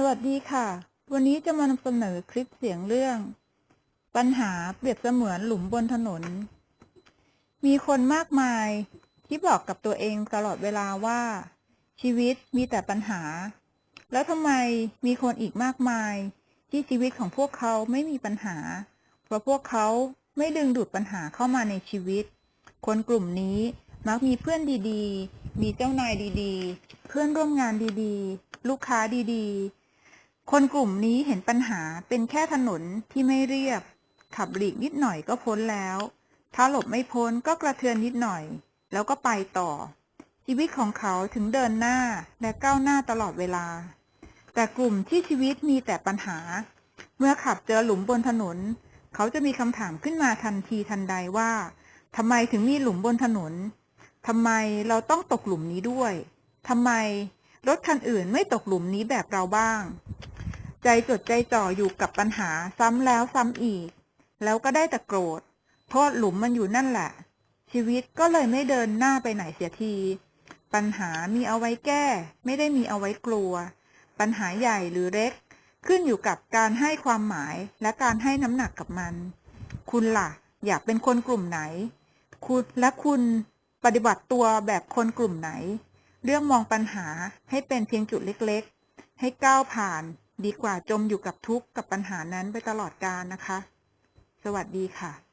สวัสดีค่ะ วันนี้จะมานำเสนอคลิปเสียงเรื่อง ปัญหาเปรียบเสมือนหลุมบนถนน มีคนมากมายที่บอกกับตัวเองตลอดเวลาว่า ชีวิตมีแต่ปัญหา แล้วทำไมมีคนอีกมากมาย ที่ชีวิตของพวกเขาไม่มีปัญหา เพราะพวกเขาไม่ดึงดูดปัญหาเข้ามาในชีวิต คนกลุ่มนี้มักมีเพื่อนดีๆ มีเจ้านายดีๆ เพื่อนร่วมงานดีๆ ลูกค้าดีๆ คนกลุ่มนี้เห็นปัญหาเป็นแค่ถนนที่ไม่เรียบ ขับหลีกนิดหน่อยก็พ้นแล้ว ถ้าหลบไม่พ้นก็กระเทือนนิดหน่อย แล้วก็ไปต่อ ชีวิตของเขาถึงเดินหน้าและก้าวหน้าตลอดเวลา แต่กลุ่มที่ชีวิตมีแต่ปัญหา เมื่อขับเจอหลุมบนถนน เขาจะมีคำถามขึ้นมาทันทีทันใดว่าทำไมถึงมีหลุมบนถนนทำไมเราต้องตกหลุมนี้ด้วยทำไมรถคันอื่นไม่ตกหลุมนี้แบบเราบ้าง ใจจดใจจ่ออยู่กับปัญหาซ้ำแล้วซ้ำอีก แล้วก็ได้แต่โกรธ โทษหลุมมันอยู่นั่นแหละ ชีวิตก็เลยไม่เดินหน้าไปไหนเสียที ปัญหามีเอาไว้แก้ ไม่ได้มีเอาไว้กลัว ปัญหาใหญ่หรือเล็ก ขึ้นอยู่กับการให้ความหมายและการให้น้ำหนักกับมัน คุณล่ะ อยากเป็นคนกลุ่มไหน คุณและคุณปฏิบัติตัวแบบคนกลุ่มไหน เรื่องมองปัญหาให้เป็นเพียงจุดเล็กๆ ให้ก้าวผ่าน ดีกว่าจมอยู่กับทุกข์กับปัญหานั้นไปตลอดกาลนะคะ สวัสดีค่ะ